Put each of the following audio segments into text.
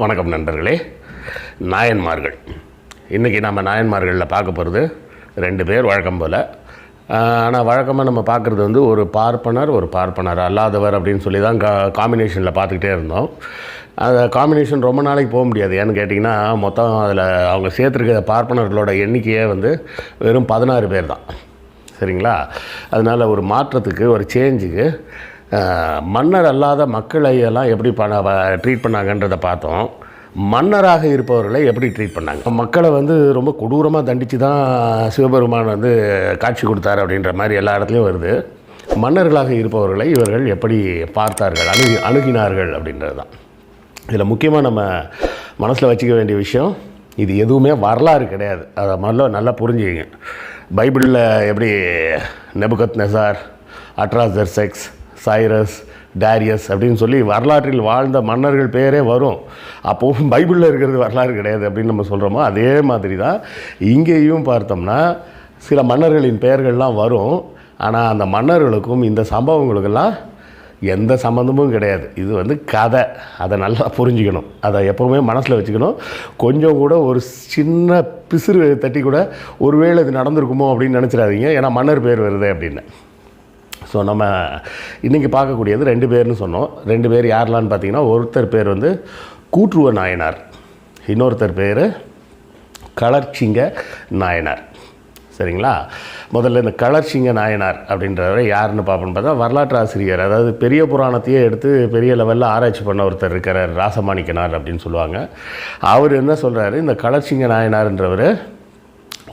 வணக்கம் நண்பர்களே. நாயன்மார்கள். இன்றைக்கி நம்ம நாயன்மார்களில் பார்க்க போகிறது ரெண்டு பேர் வழக்கம் போல். ஆனால் வழக்கமாக நம்ம பார்க்குறது வந்து ஒரு பார்ப்பனர் ஒரு பார்ப்பனர் அல்லாதவர் அப்படின்னு சொல்லி தான் கா காம்பினேஷனில் பார்த்துக்கிட்டே இருந்தோம். அந்த காம்பினேஷன் ரொம்ப நாளைக்கு போக முடியாது. ஏன்னு கேட்டிங்கன்னா மொத்தம் அதில் அவங்க சேர்த்துருக்க பார்ப்பனர்களோட எண்ணிக்கையே வந்து வெறும் பதினாறு பேர் தான். சரிங்களா? அதனால் ஒரு மாற்றத்துக்கு ஒரு சேஞ்சுக்கு மன்னர் அல்லாத மக்களை எல்லாம் எப்படி பண்ண ட்ரீட் பண்ணாங்கன்றதை பார்த்தோம். மன்னராக இருப்பவர்களை எப்படி ட்ரீட் பண்ணாங்க? மக்களை வந்து ரொம்ப கொடூரமாக தண்டித்து தான் சிவபெருமான் வந்து காட்சி கொடுத்தார் அப்படின்ற மாதிரி எல்லா இடத்துலையும் வருது. மன்னர்களாக இருப்பவர்களை இவர்கள் எப்படி பார்த்தார்கள் அணுகி அணுகினார்கள் அப்படின்றது தான். இதில் முக்கியமாக நம்ம மனசில் வச்சுக்க வேண்டிய விஷயம் இது எதுவுமே வரலாறு கிடையாது. அதை முதல்ல நல்லா புரிஞ்சுக்கிங்க. பைபிளில் எப்படி Nebuchadnezzar Artaxerxes Cyrus Darius அப்படின்னு சொல்லி வரலாற்றில் வாழ்ந்த மன்னர்கள் பேரே வரும். அப்போவும் பைபிளில் இருக்கிறது வரலாறு கிடையாது அப்படின்னு நம்ம சொல்கிறோமோ அதே மாதிரி தான் இங்கேயும் பார்த்தோம்னா சில மன்னர்களின் பெயர்கள்லாம் வரும். ஆனால் அந்த மன்னர்களுக்கும் இந்த சம்பவங்களுக்கெல்லாம் எந்த சம்மந்தமும் கிடையாது. இது வந்து கதை. அதை நல்லா புரிஞ்சுக்கணும். அதை எப்போவுமே மனசில் வச்சுக்கணும். கொஞ்சம் கூட ஒரு சின்ன பிசுறு தட்டி கூட ஒருவேளை இது நடந்திருக்குமோ அப்படின்னு நினச்சிடாதீங்க. ஏன்னா மன்னர் பேர் வருது அப்படின்னு. ஸோ நம்ம இன்றைக்கி பார்க்கக்கூடியது ரெண்டு பேர்னு சொன்னோம். ரெண்டு பேர் யாரெலான்னு பார்த்தீங்கன்னா ஒருத்தர் பேர் வந்து கூற்றுவ நாயனார். இன்னொருத்தர் பேர் கலர்ச்சிங்க நாயனார். சரிங்களா? முதல்ல இந்த கலர்ச்சிங்க நாயனார் அப்படின்றவரை யாருன்னு பார்ப்போம்னு பார்த்தா வரலாற்று ஆசிரியர் அதாவது பெரிய புராணத்தையே எடுத்து பெரிய லெவலில் ஆராய்ச்சி பண்ண ஒருத்தர் இருக்கிறார் ராசமாணிக்கனார் அப்படின்னு சொல்லுவாங்க. அவர் என்ன சொல்கிறாரு இந்த கலர்ச்சிங்க நாயனார்ன்றவர்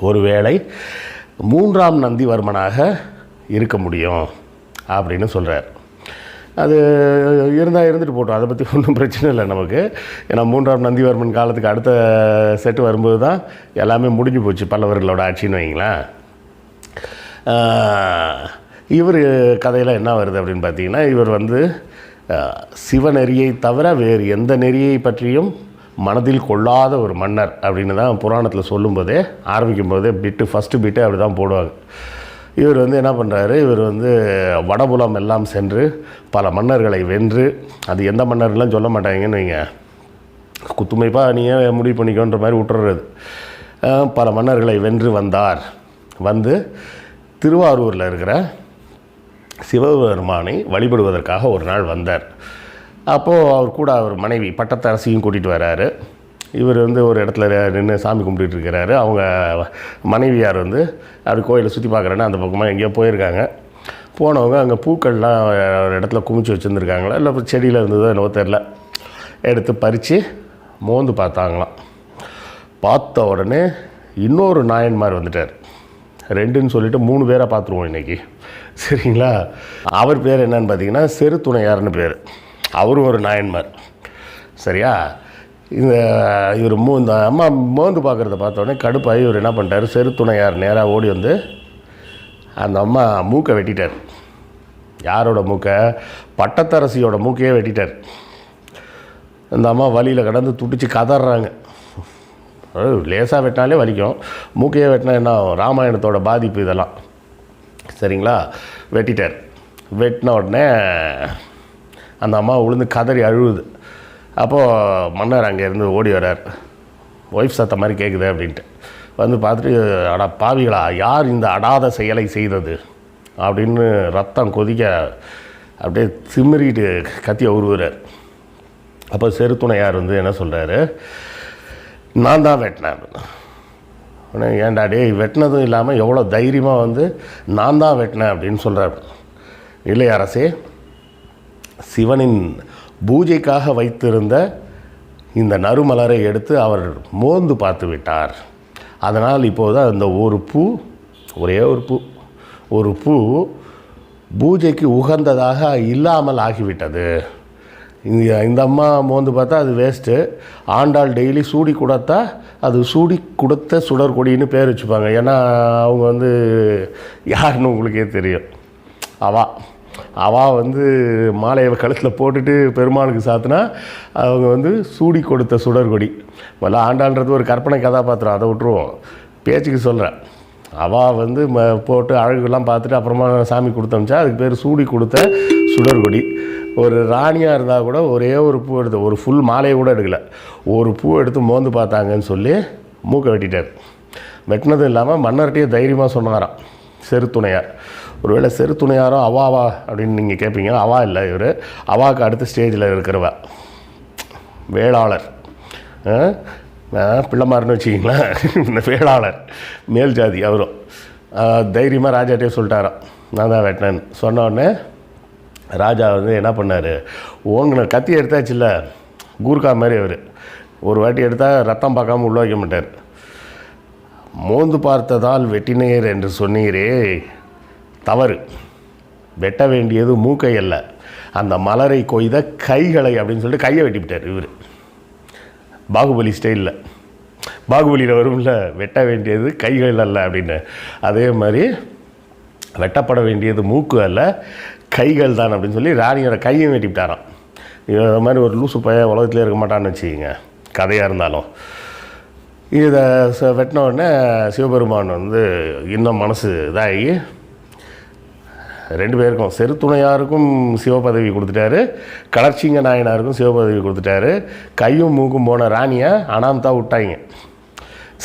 ஒருவேளை மூன்றாம் நந்திவர்மனாக இருக்க முடியும் அப்படின்னு சொல்கிறார் அது இருந்தால் இருந்துட்டு போட்டோம். அதை பற்றி ஒன்றும் பிரச்சனை இல்லை நமக்கு. ஏன்னா மூன்றாம் நந்திவர்மன் காலத்துக்கு அடுத்த செட்டு வரும்போது தான் எல்லாமே முடிஞ்சு போச்சு பல்லவர்களோட ஆட்சின்னு வைங்களேன். இவர் கதையில் என்ன வருது அப்படின்னு பார்த்தீங்கன்னா இவர் வந்து சிவநெறியை தவிர வேறு எந்த நெறியை பற்றியும் மனதில் கொள்ளாத ஒரு மன்னர் அப்படின்னு தான் புராணத்தில் சொல்லும்போதே ஆரம்பிக்கும் போதே பிட்டு ஃபஸ்ட்டு பிட்டு அப்படி தான் போடுவாங்க. இவர் வந்து என்ன பண்ணுறாரு இவர் வந்து வடபுலம் எல்லாம் சென்று பல மன்னர்களை வென்று அது எந்த மன்னர்லாம் சொல்ல மாட்டாங்கன்னு வைங்க. குத்துமைப்பாக நீயே முடிவு பண்ணிக்கோன்ற மாதிரி விட்டுறது பல மன்னர்களை வென்று வந்தார். வந்து திருவாரூரில் இருக்கிற சிவபெருமானை வழிபடுவதற்காக ஒரு நாள் வந்தார். அப்போது அவர் கூட அவர் மனைவி பட்டத்தரசியும் கூட்டிகிட்டு வராரு. இவர் வந்து ஒரு இடத்துல நின்று சாமி கும்பிட்டுட்டு இருக்கிறாரு. அவங்க மனைவியார் வந்து அப்படி கோயிலை சுற்றி பார்க்குறேன்னா அந்த பக்கமாக எங்கேயோ போயிருக்காங்க. போனவங்க அங்கே பூக்கள்லாம் ஒரு இடத்துல குமிச்சு வச்சுருந்துருக்காங்களா? இல்லை செடியில் இருந்ததோ என்னவோ தெரில எடுத்து பறித்து மோந்து பார்த்தாங்களாம். பார்த்த உடனே இன்னொரு நாயன்மார் வந்துட்டார். ரெண்டுன்னு சொல்லிட்டு மூணு பேரை பார்த்துருவோம் இன்றைக்கி சரிங்களா? அவர் பேர் என்னன்னு பார்த்தீங்கன்னா செருத்துணையார்னு பேர். அவரும் ஒரு நாயன்மார். சரியா? இந்த இவர் மூ இந்த அம்மா மோந்து பார்க்குறத பார்த்தோன்னே கடுப்பாகி இவர் என்ன பண்ணிட்டார்? செருத்துணையார் நேராக ஓடி வந்து அந்த அம்மா மூக்கை வெட்டிட்டார். யாரோட மூக்கை? பட்டத்தரசியோட மூக்கையே வெட்டிட்டார். அந்த அம்மா வழியில் கடந்து துடிச்சு கதறாங்க. லேசாக வெட்டினாலே வலிக்கும். மூக்கையே வெட்டினா என்ன ராமாயணத்தோட பாதிப்பு இதெல்லாம். சரிங்களா? வெட்டிட்டார். வெட்டின உடனே அந்த அம்மா உளுந்து கதறி அழுவுது. அப்போது மன்னர் அங்கேருந்து ஓடி வர்றார். ஒய்ஃப் சத்த மாதிரி கேட்குது அப்படின்ட்டு. வந்து பார்த்துட்டு அடா பாவிகளா யார் இந்த அடாத செயலை செய்தது? அப்படின்னு ரத்தம் கொதிக்க அப்படியே திமிரிட்டு கத்தியை உருவுறார் அப்போ செருத்துணையார் வந்து என்ன சொல்கிறாரு நான் தான் வெட்டினேன். உடனே ஏன்டா டே வெட்டினதும் இல்லாமல் எவ்வளோ தைரியமாக வந்து நான் தான் வெட்டினேன் அப்படின்னு சொல்கிறார் இல்லை அரசே சிவனின் பூஜைக்காக வைத்திருந்த இந்த நறுமலரை எடுத்து அவர் மோந்து பார்த்து விட்டார். அதனால் இப்போது அந்த ஒரு பூ ஒரே ஒரு பூ ஒரு பூ பூஜைக்கு உகந்ததாக இல்லாமல் ஆகிவிட்டது. இந்த இந்த அம்மா மோந்து பார்த்தா அது வேஸ்ட்டு ஆண்டாள் டெய்லி சூடி கொடுத்தா அது சூடி கொடுத்த சுடற்கொடின்னு பேர் வச்சுப்பாங்க. ஏன்னா அவங்க வந்து யாருன்னு உங்களுக்கே தெரியும். அவா. அவள் வந்து மாலையை கழுத்தில் போட்டுட்டு பெருமாளுக்கு சாத்தினா அவங்க வந்து சூடி கொடுத்த சுடர்கொடி. முதல்ல ஆண்டான்றது ஒரு கற்பனை கதாபாத்திரம் அதை விட்டுருவோம். பேச்சுக்கு சொல்கிறேன் அவள் வந்து ம போட்டு அழகுலாம் பார்த்துட்டு அப்புறமா சாமி கொடுத்தமிச்சா அதுக்கு பேர் சூடி கொடுத்த சுடர்கொடி. ஒரு ராணியாக இருந்தால் கூட ஒரே ஒரு பூ எடுத்து ஒரு ஃபுல் மாலையை கூட எடுக்கல. ஒரு பூ எடுத்து மோந்து பார்த்தாங்கன்னு சொல்லி மூக்கை வெட்டிட்டார். வெட்டினதும் இல்லாமல் மன்னர்கிட்டயே தைரியமாக சொன்னாராம் செருத்துணையார். ஒருவேளை செருத்துணையாரோ அவாவா அப்படின்னு நீங்கள் கேட்பீங்க அவா இல்லை இவர். அவாவுக்கு அடுத்த ஸ்டேஜில் இருக்கிறவ. வேளாளர். ஆ? ஆ, பிள்ளைமாருன்னு வச்சிங்களேன் இந்த வேளாளர். மேல் ஜாதி அவரும். தைரியமாக ராஜாட்டே சொல்லிட்டாராம் நான் தான் வெட்டினேன் சொன்ன உடனே ராஜா வந்து என்ன பண்ணார்? ஓங்கின கத்தி எடுத்தாச்சுல்ல கூர்க்கா மாதிரி அவர். ஒரு வாட்டி எடுத்தால் ரத்தம் பார்க்காம உள்ள வைக்க மாட்டார். மோந்து பார்த்ததால் வெட்டினேர் என்று சொன்னீரே. தவறு. வெட்ட வேண்டியது மூக்கை அல்ல. அந்த மலரை கொய்த கைகளை அப்படின்னு சொல்லிட்டு கையை வெட்டிவிட்டார் இவர். பாகுபலி ஸ்டைலில். பாகுபலியில் வரும்ல வெட்ட வேண்டியது கைகள் அல்ல அப்படின்னு. அதே மாதிரி வெட்டப்பட வேண்டியது மூக்கு அல்ல கைகள் தான் அப்படின்னு சொல்லி ராணியோட கையும் வெட்டிவிட்டாராம். இது மாதிரி ஒரு லூசு பையன் உலகத்திலே இருக்க மாட்டான்னு வச்சுக்கிங்க கதையாக இருந்தாலும். இதை வெட்டின உடனே சிவபெருமான் வந்து இன்னும் மனசு இதாகி ரெண்டு பேருக்கும். செருத்துணையாருக்கும் சிவபதவி கொடுத்துட்டாரு. கலர்ச்சிங்க நாயனாருக்கும் சிவபதவி கொடுத்துட்டாரு. கையும் மூக்கும் போன ராணியை அனாமத்தா விட்டாங்க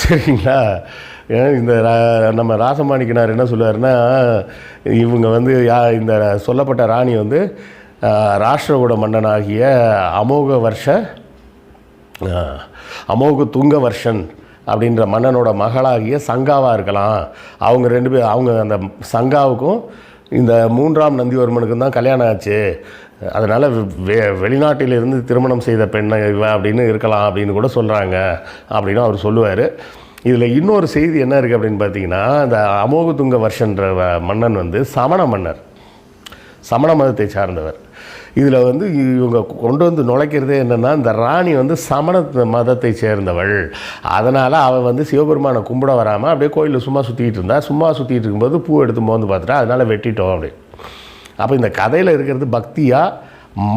சரிங்களா? இந்த ரா- நம்ம ராசமாணிக்கனார் என்ன சொல்லுவாருன்னா இவங்க வந்து யா இந்த சொல்லப்பட்ட ராணி வந்து ராஷ்டிரகூட மன்னனாகிய அமோக வருஷ அமோக துங்க வர்ஷன் அப்படின்ற மன்னனோட மகளாகிய சங்காவாக இருக்கலாம். அவங்க ரெண்டு பேர் அவங்க அந்த சங்காவுக்கும் இந்த மூன்றாம் நந்திவர்மனுக்கும் தான் கல்யாணம் ஆச்சு. அதனால் வெ வெளிநாட்டிலிருந்து திருமணம் செய்த பெண்ணை இவ அப்படின்னு இருக்கலாம் அப்படின்னு கூட சொல்கிறாங்க அப்படின்னு அவர் சொல்லுவார். இதில் இன்னொரு செய்தி என்ன இருக்குது அப்படின்னு பார்த்தீங்கன்னா இந்த அமோகதுங்க வருஷன்ற வ- மன்னன் வந்து சமண மன்னர். சமண மதத்தை சார்ந்தவர். இதில் வந்து இவங்க கொண்டு வந்து நுழைக்கிறதே என்னென்னா இந்த ராணி வந்து சமண மதத்தை சேர்ந்தவள். அதனால் அவள் வந்து சிவபெருமானை கும்பிட வராமல் அப்படியே கோயிலில் சும்மா சுற்றிக்கிட்டு இருந்தா சும்மா சுற்றிட்டு இருக்கும்போது பூ எடுத்து மோந்து பார்த்துட்டா அதனால் வெட்டிட்டோம் அப்படி. அப்போ இந்த கதையில் இருக்கிறது பக்தியா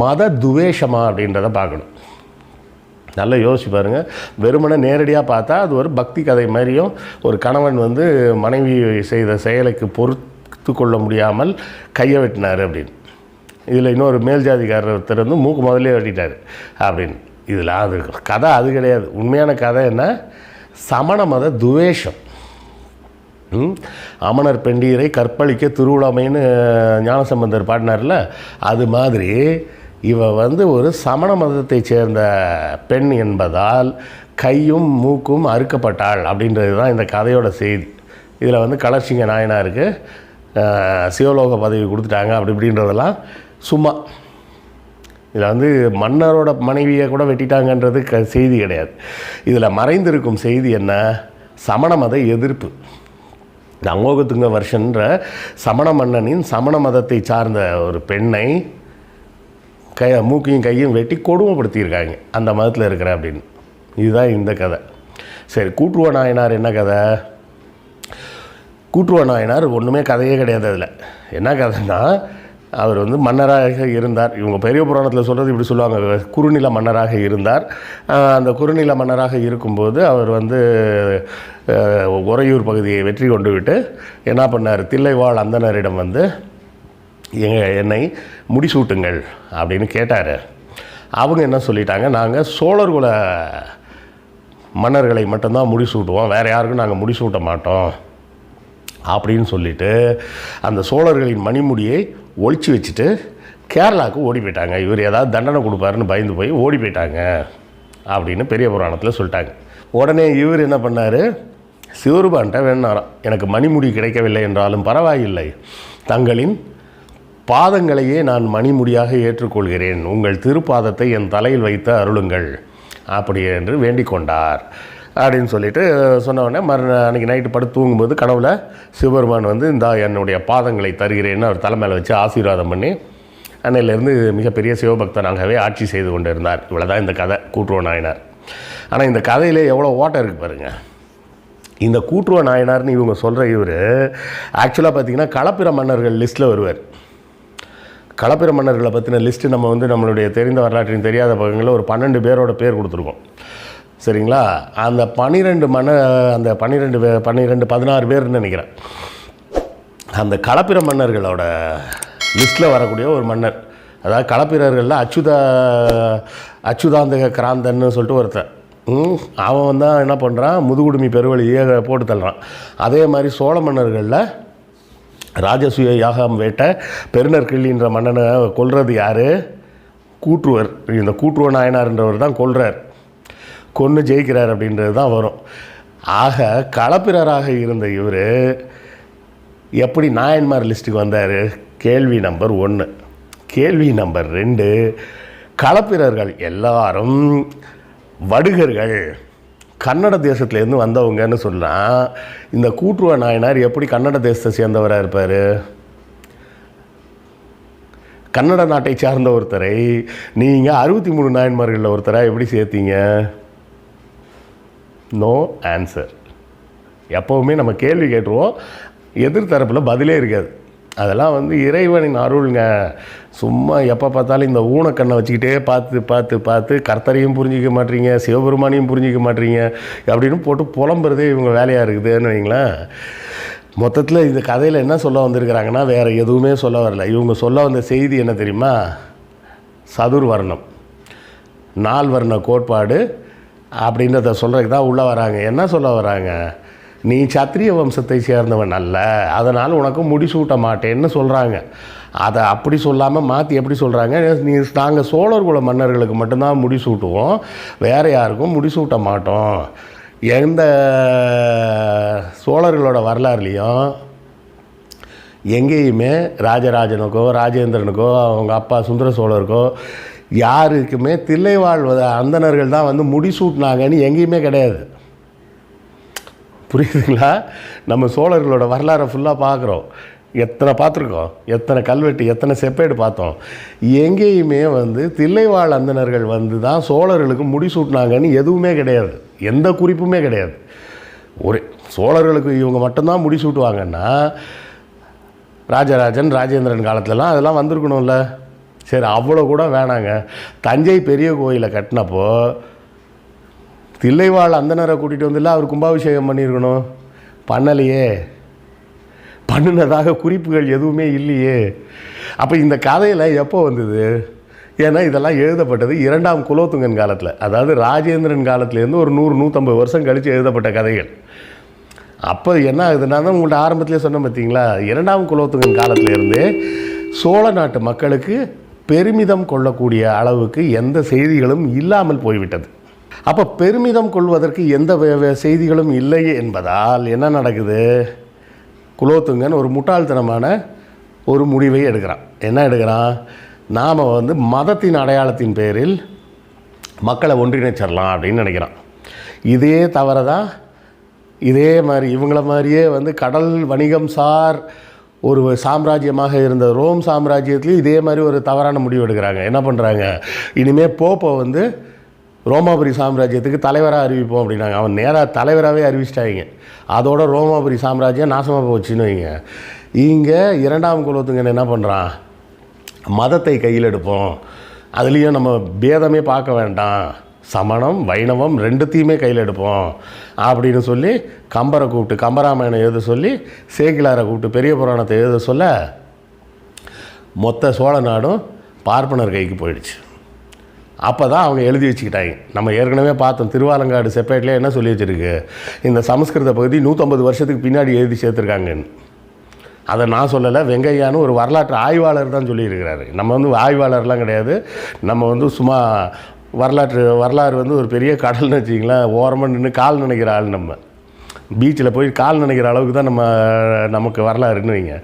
மத துவேஷமா அப்படின்றத பார்க்கணும். நல்லா யோசிச்சு பாருங்க. வெறுமனை நேரடியாக பார்த்தா அது ஒரு பக்தி கதை மாதிரியும் ஒரு கணவன் வந்து மனைவி செய்த செயலுக்கு பொறுத்து கொள்ள முடியாமல் கையை வெட்டினார் அப்படின்னு. இதில் இன்னொரு மேல் ஜாதிக்காரர் ஒருத்தர் வந்து மூக்கு முதல்ல வெட்டிட்டார் அப்படின்னு. இதெல்லாம் அது கதை அது கிடையாது. உண்மையான கதை என்ன? சமண மத துவேஷம். ம்? அமணர் பெண்டீரை கற்பழிக்க திருவிழாமைன்னு ஞானசம்பந்தர் பாடினார்ல அது மாதிரி இவ வந்து ஒரு சமண மதத்தை சேர்ந்த பெண் என்பதால் கையும் மூக்கும் அறுக்கப்பட்டாள் அப்படின்றது தான் இந்த கதையோட செய்தி. இதில் வந்து கலர்சிங்க நாயனாருக்கு சிவலோக பதவி கொடுத்துட்டாங்க அப்படி இப்படின்றதெல்லாம் சும்மா. இதில் வந்து மன்னரோட மனைவியை கூட வெட்டிட்டாங்கன்றது க செய்தி கிடையாது. இதில் மறைந்திருக்கும் செய்தி என்ன? சமண மத எதிர்ப்பு. இந்த அமோகத்துங்க வருஷன்ற சமண மன்னனின் சமண மதத்தை சார்ந்த ஒரு பெண்ணை கை மூக்கையும் கையும் வெட்டி கொடுமைப்படுத்தியிருக்காங்க. அந்த மதத்தில் இருக்கிற அப்படின்னு. இதுதான் இந்த கதை. சரி கூட்டுவ நாயனார் என்ன கதை? கூட்டுவ நாயனார் ஒன்றுமே கதையே கிடையாது அதில். என்ன கதைன்னா அவர் வந்து மன்னராக இருந்தார். இவங்க பெரிய புராணத்தில் சொல்கிறது இப்படி சொல்லுவாங்க. குறுநில மன்னராக இருந்தார். அந்த குறுநில மன்னராக இருக்கும்போது அவர் வந்து உறையூர் பகுதியை வெற்றி கொண்டு விட்டு என்ன பண்ணார்? தில்லைவாழ் அந்தனரிடம் வந்து எங்க என்னை முடிசூட்டுங்கள் அப்படின்னு கேட்டார். அவங்க என்ன சொல்லிட்டாங்க? நாங்கள் சோழர்குல மன்னர்களை மட்டும்தான் முடிசூட்டுவோம். வேறு யாருக்கும் நாங்கள் முடிசூட்ட மாட்டோம். அப்படின்னு சொல்லிட்டு அந்த சோழர்களின் மணிமுடியை ஒழிச்சு வச்சுட்டு கேரளாவுக்கு ஓடி போயிட்டாங்க. இவர் ஏதாவது தண்டனை கொடுப்பாருன்னு பயந்து போய் ஓடி போயிட்டாங்க அப்படின்னு பெரிய புராணத்தில் சொல்லிட்டாங்க. உடனே இவர் என்ன பண்ணார்? சிவருபான்ட்ட வேணாராம் எனக்கு மணிமுடி கிடைக்கவில்லை என்றாலும் பரவாயில்லை. தங்களின் பாதங்களையே நான் மணிமுடியாக ஏற்றுக்கொள்கிறேன். உங்கள் திருப்பாதத்தை என் தலையில் வைத்து அருளுங்கள். அப்படி என்று வேண்டிக் கொண்டார் அப்படின்னு சொல்லிட்டு சொன்னவொடனே மறு அன்றைக்கி நைட்டு படுத்து தூங்கும்போது கனவில் சிவபெருமான் வந்து இந்த என்னுடைய பாதங்களை தருகிறேன்னு அவர் தலைமையில் வச்சு ஆசீர்வாதம் பண்ணி அன்னையிலேருந்து மிகப்பெரிய சிவபக்தனாகவே ஆட்சி செய்து கொண்டு இருந்தார் இவ்வளோதான் இந்த கதை. கூட்டுருவ நாயனார். ஆனால் இந்த கதையிலே எவ்வளோ ஓட்டம் இருக்குது பாருங்கள் இந்த கூட்டுருவ நாயனார்னு இவங்க சொல்கிற இவர் ஆக்சுவலாக பார்த்திங்கன்னா களப்பிர மன்னர்கள் லிஸ்ட்டில் வருவார். களப்பிர மன்னர்களை பற்றின லிஸ்ட்டு நம்ம வந்து நம்மளுடைய தெரிந்த வரலாற்றின் தெரியாத பக்கங்களில் ஒரு பன்னெண்டு பேரோட பேர் கொடுத்துருக்கோம். சரிங்களா? அந்த பன்னிரெண்டு மன அந்த பன்னிரெண்டு பன்னிரெண்டு பதினாறு பேர்னு நினைக்கிறேன். அந்த களப்பிர மன்னர்களோட லிஸ்ட்டில் வரக்கூடிய ஒரு மன்னர். அதாவது களப்பிரர்களில் அச்சுதா அச்சுதாந்தக கிராந்தன்னு சொல்லிட்டு ஒருத்தன். அவன் தான் என்ன பண்ணுறான் முதுகுடுமி பெருவழியே போட்டு தள்ளுறான். அதே மாதிரி சோழ மன்னர்களில் ராஜசூய யாகம் வேட்ட பெருநர் கிள்ளின்ற மன்னனை கொல்றது யார்? கூற்றுவர். இந்த கூற்றுவ நாயனார்ன்றவர் தான் கொல்றார். கொன்று ஜெயிக்கிறார் அப்படின்றது தான் வரும். ஆக களப்பிரராக இருந்த இவர் எப்படி நாயன்மார் லிஸ்ட்டுக்கு வந்தார்? கேள்வி நம்பர் ஒன்று கேள்வி நம்பர் ரெண்டு களப்பிரர்கள் எல்லாரும் வடுகர்கள். கன்னட தேசத்துலேருந்து வந்தவங்கன்னு சொல்லலாம். இந்த கூட்டுருவ நாயனார் எப்படி கன்னட தேசத்தை சேர்ந்தவராக இருப்பார்? கன்னட நாட்டை சார்ந்த ஒருத்தரை நீங்கள் அறுபத்தி மூணு நாயன்மார்களில் ஒருத்தராக எப்படி சேர்த்தீங்க? நோ ஆன்சர் எப்போவுமே நம்ம கேள்வி கேட்டுருவோம். எதிர்த்தரப்பில் பதிலே இருக்காது. அதெல்லாம் வந்து இறைவனின் அருள்ங்க. சும்மா எப்போ பார்த்தாலும் இந்த ஊனக்கண்ணை வச்சுக்கிட்டே பார்த்து பார்த்து பார்த்து கர்த்தரையும் புரிஞ்சிக்க மாட்டீங்க சிவபெருமானையும் புரிஞ்சிக்க மாட்டீங்க அப்படின்னு போட்டு புலம்புறதே இவங்க வேலையாக இருக்குதுன்னு வைங்களேன். மொத்தத்தில் இந்த கதையில் என்ன சொல்ல வந்திருக்கிறாங்கன்னா வேறு எதுவுமே சொல்ல வரல. இவங்க சொல்ல வந்த செய்தி என்ன தெரியுமா? சதுர்வர்ணம். நால்வர்ண கோட்பாடு அப்படின்றத சொல்கிறதுக்கு தான் உள்ளே வராங்க. என்ன சொல்ல வராங்க? நீ சத்திரிய வம்சத்தை சேர்ந்தவன் அல்ல. அதனால் உனக்கு முடிசூட்ட மாட்டேன்னு சொல்கிறாங்க அதை அப்படி சொல்லாமல் மாற்றி எப்படி சொல்கிறாங்க நீ நாங்கள் சோழர் குல மன்னர்களுக்கு மட்டும்தான் முடிசூட்டுவோம். வேறு யாருக்கும் முடிசூட்ட மாட்டோம். எந்த சோழர்களோட வரலாறுலேயும் எங்கேயுமே ராஜராஜனுக்கோ ராஜேந்திரனுக்கோ அவங்க அப்பா சுந்தர சோழருக்கோ யாருக்குமே தில்லைவாழ் அந்தணர்கள் தான் வந்து முடிசூட்டினாங்கன்னு எங்கேயுமே கிடையாது. புரியுதுங்களா? நம்ம சோழர்களோட வரலாறை ஃபுல்லாக பார்க்குறோம். எத்தனை பார்த்துருக்கோம்? எத்தனை கல்வெட்டு எத்தனை செப்பேடு பார்த்தோம். எங்கேயுமே வந்து தில்லைவாழ் அந்தணர்கள் வந்து தான் சோழர்களுக்கு முடிசூட்டினாங்கன்னு எதுவுமே கிடையாது. எந்த குறிப்புமே கிடையாது. ஒரு சோழர்களுக்கு இவங்க மட்டும்தான் முடிசூட்டுவாங்கன்னா ராஜராஜன் ராஜேந்திரன் காலத்துலலாம் அதெல்லாம் வந்திருக்கணும்ல. சரி அவ்வளோ கூட வேணாங்க. தஞ்சை பெரிய கோயிலை கட்டினப்போ தில்லைவாழ் அந்தனரை கூட்டிகிட்டு வந்துல அவர் கும்பாபிஷேகம் பண்ணியிருக்கணும். பண்ணலையே. பண்ணினதாக குறிப்புகள் எதுவுமே இல்லையே. அப்போ இந்த கதையில் எப்போ வந்தது? ஏன்னா இதெல்லாம் எழுதப்பட்டது இரண்டாம் குலோத்துங்கன் காலத்தில். அதாவது ராஜேந்திரன் காலத்துலேருந்து ஒரு நூறு நூற்றம்பது வருஷம் கழித்து எழுதப்பட்ட கதைகள். அப்போ என்ன ஆகுதுன்னா தான் உங்கள்கிட்ட ஆரம்பத்திலே சொன்ன பார்த்தீங்களா இரண்டாம் குலோத்துங்கன் காலத்திலேருந்து சோழ நாட்டு மக்களுக்கு பெருமிதம் கொள்ளக்கூடிய அளவுக்கு எந்த செய்திகளும் இல்லாமல் போய்விட்டது. அப்போ பெருமிதம் கொள்வதற்கு எந்த வே- வே- செய்திகளும் இல்லை என்பதால் என்ன நடக்குது? குலோத்துங்கன் ஒரு முட்டாள்தனமான ஒரு முடிவை எடுக்கிறான். என்ன எடுக்கிறான்? நாம் வந்து மதத்தின் அடையாளத்தின் பேரில் மக்களை ஒன்றிணைச்சிடலாம் அப்படின்னு நினைக்கிறான். இதே தவிர தான் இதே மாதிரி இவங்கள மாதிரியே வந்து கடல் வணிகம் சார் ஒரு சாம்ராஜ்யமாக இருந்த ரோம் சாம்ராஜ்யத்துலேயும் இதே மாதிரி ஒரு தவறான முடிவு எடுக்கிறாங்க. என்ன பண்ணுறாங்க இனிமேல் போப்பை வந்து ரோமாபுரி சாம்ராஜ்யத்துக்கு தலைவராக அறிவிப்போம் அப்படின்னாங்க. அவன் நேராக தலைவராகவே அறிவிச்சிட்டாங்க. அதோட ரோமாபுரி சாம்ராஜ்யம் நாசமாக போச்சுன்னு வைங்க. இங்கே இரண்டாம் குலத்துங்கன்னு என்ன பண்ணுறான் மதத்தை கையில் எடுப்போம். அதுலேயும் நம்ம பேதமே பார்க்க வேண்டாம். சமணம் வைணவம் ரெண்டுத்தையுமே கையில் எடுப்போம் அப்படின்னு சொல்லி கம்பரை கூப்பிட்டு கம்பராமாயணம் எழுத சொல்லி சேக்கிலாரை கூப்பிட்டு பெரிய புராணத்தை எழுத சொல்ல மொத்த சோழ நாடும் பார்ப்பனர் கைக்கு போயிடுச்சு. அப்போ தான் அவங்க எழுதி வச்சுக்கிட்டாங்க. நம்ம ஏற்கனவே பார்த்தோம் திருவாலங்காடு செப்பேட்டில் என்ன சொல்லி வச்சுருக்கு? இந்த சமஸ்கிருத பகுதி நூற்றம்பது வருஷத்துக்கு பின்னாடி எழுதி சேர்த்துருக்காங்கன்னு. அதை நான் சொல்லலை வெங்கையான்னு ஒரு வரலாற்று ஆய்வாளர் தான் சொல்லியிருக்கிறாரு. நம்ம வந்து ஆய்வாளர்லாம் கிடையாது. நம்ம வந்து சும்மா வரலாற்று வரலாறு வந்து ஒரு பெரிய கடல்னு வச்சிங்களேன் ஓரமாக நின்று கால் நினைக்கிற ஆள் நம்ம. பீச்சில் போய் கால் நினைக்கிற அளவுக்கு தான் நம்ம நமக்கு வரலாறுன்னு வைங்க.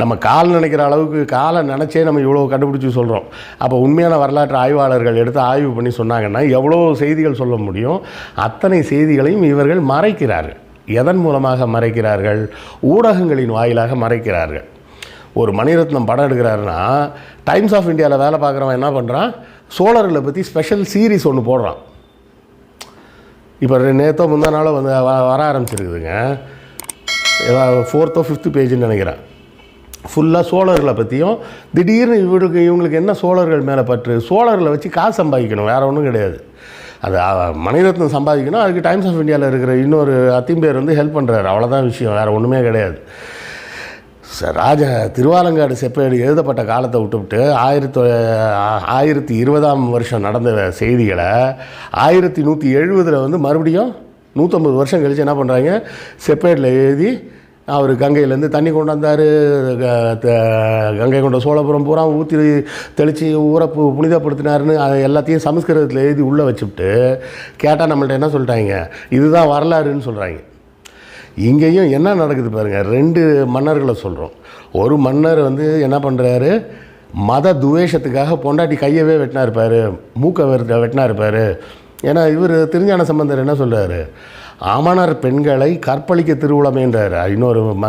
நம்ம கால் நினைக்கிற அளவுக்கு காலை நினச்சே நம்ம இவ்வளோ கண்டுபிடிச்சி சொல்கிறோம் அப்போ உண்மையான வரலாற்று ஆய்வாளர்கள் எடுத்து ஆய்வு பண்ணி சொன்னாங்கன்னா எவ்வளோ செய்திகள் சொல்ல முடியும் அத்தனை செய்திகளையும் இவர்கள் மறைக்கிறார்கள். எதன் மூலமாக மறைக்கிறார்கள்? ஊடகங்களின் வாயிலாக மறைக்கிறார்கள். ஒரு மணிரத்னம் படம் எடுக்கிறாருன்னா டைம்ஸ் ஆஃப் இந்தியாவில் வேலை பார்க்குறவன் என்ன பண்ணுறான் சோழர்களை பற்றி ஸ்பெஷல் சீரிஸ் ஒன்று போடுறான். இப்போ நேற்றோ முந்தா நாளோ வந்து வ- வர ஆரம்பிச்சிருக்குதுங்க. ஏதாவது ஃபோர்த்தோ ஃபிஃப்த்து பேஜுன்னு நினைக்கிறேன். ஃபுல்லாக சோழர்களை பற்றியும் திடீர்னு இவருக்கு இவங்களுக்கு என்ன சோழர்கள் மேலே பற்று? சோழர்களை வச்சு காசு சம்பாதிக்கணும் வேறு ஒன்றும் கிடையாது. அது மணிரத்னம் சம்பாதிக்கணும் அதுக்கு டைம்ஸ் ஆஃப் இந்தியாவில் இருக்கிற இன்னொரு அத்திம்பேர் வந்து ஹெல்ப் பண்ணுறாரு அவ்வளோதான் விஷயம் வேறு ஒன்றுமே கிடையாது. ராஜ திருவாலங்காடு செப்பேடு எழுதப்பட்ட காலத்தை விட்டுவிட்டு ஆயிரத்தி ஆயிரத்தி இருபதாம் வருஷம் நடந்த செய்திகளை ஆயிரத்தி நூற்றி எழுபதில் வந்து மறுபடியும் நூற்றம்பது வருஷம் கழித்து என்ன பண்ணுறாங்க செப்பேட்டில் எழுதி அவர் கங்கையிலேருந்து தண்ணி கொண்டாந்தார் கங்கை கொண்ட சோழபுரம் பூரா ஊற்றி தெளித்து ஊரை பு புனிதப்படுத்தினாருன்னு அது எல்லாத்தையும் சமஸ்கிருதத்தில் எழுதி உள்ளே வச்சுவிட்டு கேட்டால் நம்மள்ட்ட என்ன சொல்லிட்டாங்க? இதுதான் வரலாறுன்னு சொல்கிறாங்க இங்கேயும் என்ன நடக்குது பாருங்கள் ரெண்டு மன்னர்களை சொல்கிறோம் ஒரு மன்னர் வந்து என்ன பண்ணுறாரு மத துவேஷத்துக்காக பொண்டாட்டி கையவே வெட்டினா இருப்பார் மூக்கை வெட்டினா இருப்பார் ஏன்னா இவர் திருஞான சம்பந்தர் என்ன சொல்கிறாரு அமணர் பெண்களை கற்பழிக்க திருவுளமேன்றார் இன்னொரு ம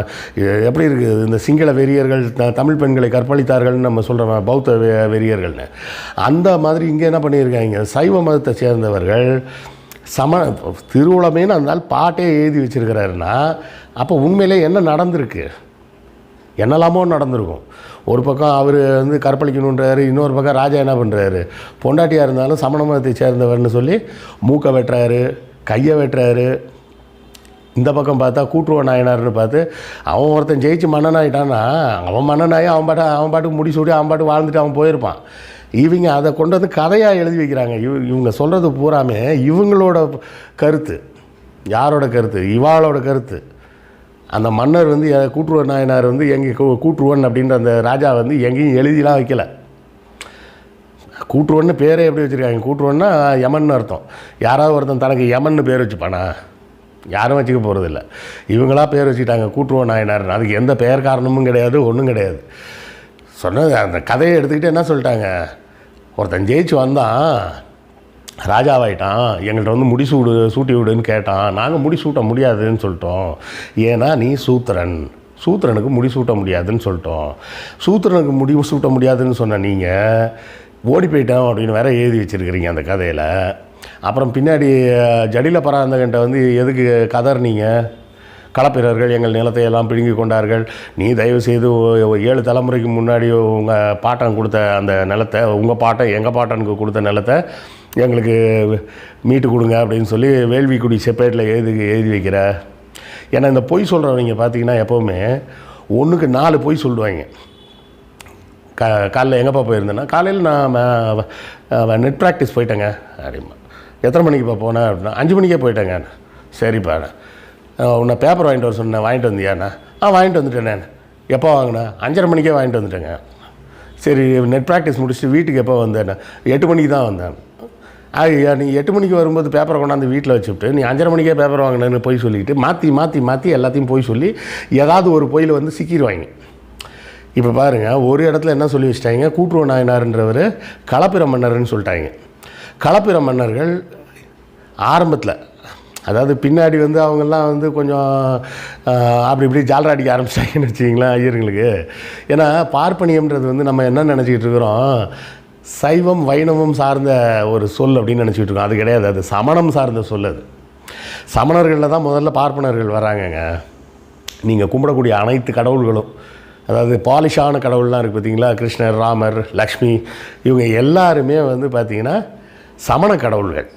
எப்படி இருக்குது இந்த சிங்கள வெறியர்கள் த- தமிழ் பெண்களை கற்பழித்தார்கள்னு நம்ம சொல்கிறோம் பௌத்த வெறியர்கள்னு. அந்த மாதிரி இங்கே என்ன பண்ணியிருக்காங்க சைவ மதத்தை சேர்ந்தவர்கள் சம திருவுளமேன்னு அந்த பாட்டே எழுதி வச்சிருக்கிறாருன்னா அப்போ உண்மையிலே என்ன நடந்திருக்கு? என்னெல்லாமோ நடந்திருக்கும். ஒரு பக்கம் அவர் வந்து கற்பழிக்கணுன்றாரு இன்னொரு பக்கம் ராஜா என்ன பண்ணுறாரு பொண்டாட்டியாக இருந்தாலும் சமண மதத்தை சேர்ந்தவர்னு சொல்லி மூக்கை வெட்டுறாரு கையை வெட்டுறாரு. இந்த பக்கம் பார்த்தா கூட்டுருவ நாயனார்னு பார்த்து அவன் ஒருத்தன் ஜெயிச்சு மன்னன் ஆயிட்டான்னா அவன் மன்னனாயி அவன் பாட்டு அவன் பாட்டுக்கு முடி சூடி அவன் பாட்டுக்கு வாழ்ந்துட்டு அவன் போயிருப்பான். இவங்க அதை கொண்டு வந்து கதையாக எழுதி வைக்கிறாங்க. இவ இவங்க சொல்கிறது பூராமே இவங்களோட கருத்து. யாரோட கருத்து? இவாளோட கருத்து. அந்த மன்னர் வந்து எ- கூட்டுருவ நாயனார் வந்து எங்கே கூ- கூட்டுருவன் அப்படின்ற அந்த ராஜா வந்து எங்கேயும் எழுதிலாம் வைக்கல. கூட்டுருவன்னு பேரே எப்படி வச்சுருக்காங்க? கூட்டுருவன்னா யமன் அர்த்தம். யாராவது ஒருத்தன் தனக்கு யமன்னு பேர் வச்சுப்பானா? யாரும் வச்சுக்க போகிறதில்ல இவங்களா பேர் வச்சுக்கிட்டாங்க கூட்டுருவ நாயனார் அதுக்கு எந்த பெயர் காரணமும் கிடையாது ஒன்றும் கிடையாது. சொன்னது அந்த கதையை எடுத்துக்கிட்டு என்ன சொல்லிட்டாங்க? ஒருத்தன் ஜெயிச்சு வந்தான். ராஜாவாயிட்டான். எங்கள்கிட்ட வந்து முடி சூடு சூட்டி விடுன்னு கேட்டான். நாங்கள் முடி சூட்ட முடியாதுன்னு சொல்லிட்டோம். ஏன்னா நீ சூத்திரன். சூத்திரனுக்கு முடி சூட்ட முடியாதுன்னு சொல்லிட்டோம். சூத்திரனுக்கு முடி சூட்ட முடியாதுன்னு சொன்ன நீங்கள் ஓடி போயிட்டோம் அப்படின்னு வேற எழுதி வச்சுருக்கிறீங்க அந்த கதையில். அப்புறம் பின்னாடி ஜடில பராந்தகன்ட்ட வந்து எதுக்கு கதறினீங்க களப்பிரர்கள் எங்கள் நிலத்தை எல்லாம் பிடுங்கி கொண்டார்கள். நீ தயவு செய்து ஏழு தலைமுறைக்கு முன்னாடி உங்கள் பாட்டன் கொடுத்த அந்த நிலத்தை உங்கள் பாட்டன் எங்கள் பாட்டனுக்கு கொடுத்த நிலத்தை எங்களுக்கு மீட்டு கொடுங்க அப்படின்னு சொல்லி வேள்விக்குடி செப்பேட்டில் எழுதி எழுதி வைக்கிற ஏன்னா இந்த பொய் சொல்கிறவங்க பார்த்தீங்கன்னா எப்போவுமே ஒன்றுக்கு நாலு பொய் சொல்லுவாங்க. கா காலைல எங்கேப்பா போயிருந்தேன்னா காலையில் நான் நெட் ப்ராக்டிஸ் போயிட்டேங்க. அப்படிமா எத்தனை மணிக்குப்பா போனேன் அப்படின்னா அஞ்சு மணிக்கே போயிட்டேங்க சரிப்பா உன்னை பேப்பர் வாங்கிட்டு வர சொன்னேன். வாங்கிட்டு வந்தியாண்ணா? ஆ வாங்கிட்டு வந்துட்டேண்ணே எப்போ வாங்கினேன் அஞ்சரை மணிக்கே வாங்கிட்டு வந்துட்டேங்க. சரி நெட் ப்ராக்டிஸ் முடிச்சுட்டு வீட்டுக்கு எப்போ வந்தேண்ணே? எட்டு மணிக்கு தான் வந்தேன். ஐயா நீ எட்டு மணிக்கு வரும்போது பேப்பரை கொண்டாந்து வீட்டில் வச்சுட்டு நீ அஞ்சரை மணிக்கே பேப்பர் வாங்கினேன்னு போய் சொல்லிக்கிட்டு மாற்றி மாற்றி மாற்றி எல்லாத்தையும் போய் சொல்லி ஏதாவது ஒரு பொயில் வந்து சிக்கிடுவாங்க இப்போ பாருங்கள் ஒரு இடத்துல என்ன சொல்லி வச்சிட்டாங்க? கூட்டுருவ நாயனார்ன்றவர் களப்பிர மன்னர்னு சொல்லிட்டாங்க. களப்பிர மன்னர்கள் ஆரம்பத்தில் அதாவது பின்னாடி வந்து அவங்கெல்லாம் வந்து கொஞ்சம் அப்படி இப்படி ஜாலரா அடிக்க ஆரம்பிச்சிட்டாங்கன்னு வச்சிங்களேன் ஐயருங்களுக்கு ஏன்னா பார்ப்பனியம்ன்றது வந்து நம்ம என்ன நினச்சிக்கிட்டு இருக்கிறோம்? சைவம் வைணவம் சார்ந்த ஒரு சொல் அப்படின்னு நினச்சிக்கிட்டு இருக்கோம். அது கிடையாது. அது சமணம் சார்ந்த சொல் அது. சமணர்களில் தான் முதல்ல பார்ப்பனர்கள் வராங்கங்க. நீங்கள் கும்பிடக்கூடிய அனைத்து கடவுள்களும் அதாவது பாலிஷான கடவுள்லாம் இருக்குது பார்த்தீங்களா? கிருஷ்ணர் ராமர் லக்ஷ்மி இவங்க எல்லாருமே வந்து பார்த்திங்கன்னா சமண கடவுள்கள்.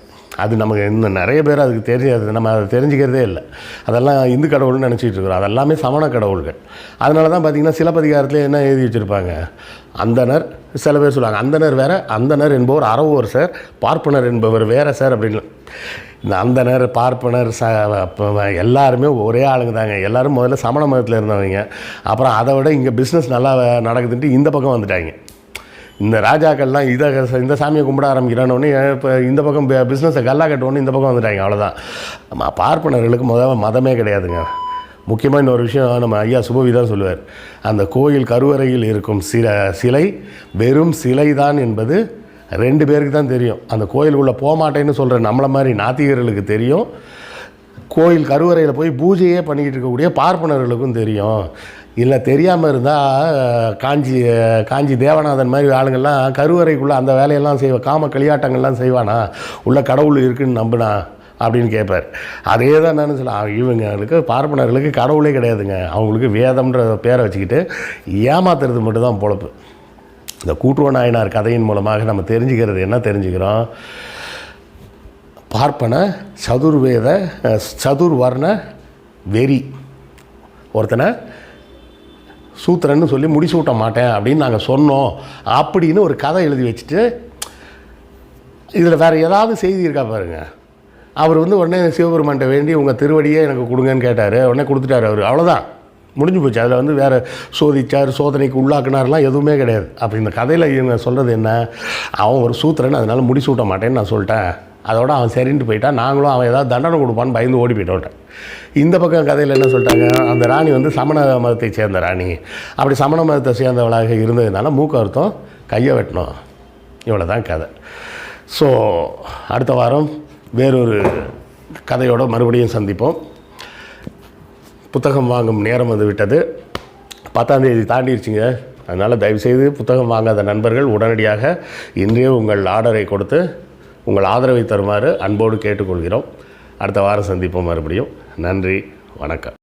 அது நமக்கு இன்னும் நிறைய பேர் அதுக்கு தெரியாது நம்ம அதை தெரிஞ்சுக்கிறதே இல்லை. அதெல்லாம் இந்து கடவுள்னு நினச்சிட்டு இருக்கிறோம். அதெல்லாமே சமண கடவுள்கள். அதனால தான் பார்த்திங்கன்னா சிலப்பதிகாரத்தில் என்ன எழுதி வச்சுருப்பாங்க? அந்தனர் சில பேர் சொல்லுவாங்க அந்தனர் வேற அந்தனர் என்பவர் அறவோர் சார். பார்ப்பனர் என்பவர் வேற சார் அப்படின்னு. இந்த அந்தனர் பார்ப்பனர் ச எல்லாருமே ஒரே ஆளுங்க தாங்க. எல்லாரும் முதல்ல சமண மதத்தில் இருந்தவங்க. அப்புறம் அதை விட இங்கே பிஸ்னஸ் நல்லா நடக்குதுன்ட்டு இந்த பக்கம் வந்துட்டாங்க. இந்த ராஜாக்கள்லாம் இதை இந்த சாமியை கும்பிட ஆரம்பிக்கிறானோடனே இப்போ இந்த பக்கம் பிஸ்னஸை கல்லா கட்டோன்னு இந்த பக்கம் வந்துட்டாங்க அவ்வளோதான் பார்ப்பனர்களுக்கு முதல்ல மதமே கிடையாதுங்க. முக்கியமாக இன்னொரு விஷயம் நம்ம ஐயா சுபவி தான் சொல்லுவார். அந்த கோயில் கருவறையில் இருக்கும் சில சிலை வெறும் சிலை தான் என்பது ரெண்டு பேருக்கு தான் தெரியும். அந்த கோயிலுக்குள்ளே போகமாட்டேன்னு சொல்கிற நம்மளை மாதிரி நாத்திகர்களுக்கு தெரியும். கோயில் கருவறையில் போய் பூஜையே பண்ணிக்கிட்டு இருக்கக்கூடிய பார்ப்பனர்களுக்கும் தெரியும். இல்லை தெரியாமல் இருந்தால் காஞ்சி காஞ்சி தேவநாதன் மாதிரி ஆளுங்கள்லாம் கருவறைக்குள்ளே அந்த வேலையெல்லாம் செய்வா காம களியாட்டங்கள்லாம் செய்வானா? உள்ள கடவுள் இருக்குன்னு நம்பினா? அப்படின்னு கேட்பார். அதே தான் நான் சொல்ல இவங்களுக்கு பார்ப்பனர்களுக்கு கடவுளே கிடையாதுங்க. அவங்களுக்கு வேதம்ன்ற பேரை வச்சுக்கிட்டு ஏமாத்துறது மட்டும்தான் பொழப்பு. இந்த கூட்டுவ நாயனார் கதையின் மூலமாக நம்ம தெரிஞ்சுக்கிறது என்ன தெரிஞ்சுக்கிறோம்? பார்ப்பன சதுர்வேத சதுர்வர்ண வெறி. ஒருத்தனை சூத்திரன்னு சொல்லி முடிசூட்ட மாட்டேன் அப்படின்னு நாங்கள் சொன்னோம். அப்படின்னு ஒரு கதை எழுதி வச்சுட்டு இதில் வேறு ஏதாவது செய்தி இருக்கா பாருங்கள் அவர் வந்து உடனே சிவபெருமான்கிட்ட வேண்டி உங்கள் திருவடியே எனக்கு கொடுங்கன்னு கேட்டார். உடனே கொடுத்துட்டாரு அவர். அவ்வளோதான் முடிஞ்சு போச்சு. அதில் வந்து வேறு சோதிச்சார் சோதனைக்கு உள்ளாக்குனார்லாம் எதுவுமே கிடையாது. அப்போ இந்த கதையில் இவங்க சொல்கிறது என்ன? அவன் ஒரு சூத்திரன்னு அதனால் முடிசூட்ட மாட்டேன்னு நான் சொல்லிட்டேன். அதோட அவன் சரின்ட்டு போயிட்டான். நாங்களும் அவன் ஏதாவது தண்டனை கொடுப்பான்னு பயந்து ஓடி போயிட்டோம் இந்த பக்கம் கதையில் என்ன சொல்லிட்டாங்க? அந்த ராணி வந்து சமண மதத்தை சேர்ந்த ராணி. அப்படி சமண மதத்தை சேர்ந்தவளாக இருந்ததுனால மூக்கருத்தம் கையை வெட்டணும் இவ்வளோ தான் கதை. ஸோ அடுத்த வாரம் வேறொரு கதையோடு மறுபடியும் சந்திப்போம். புத்தகம் வாங்கும் நேரம் வந்து விட்டது. பத்தாந்தேதி தாண்டிருச்சுங்க. அதனால் தயவுசெய்து புத்தகம் வாங்காத நண்பர்கள் உடனடியாக இன்றே உங்கள் ஆர்டரை கொடுத்து உங்கள் ஆதரவை தருமாறு அன்போடு கேட்டுக்கொள்கிறோம். அடுத்த வாரம் சந்திப்போம் மறுபடியும். நன்றி வணக்கம்.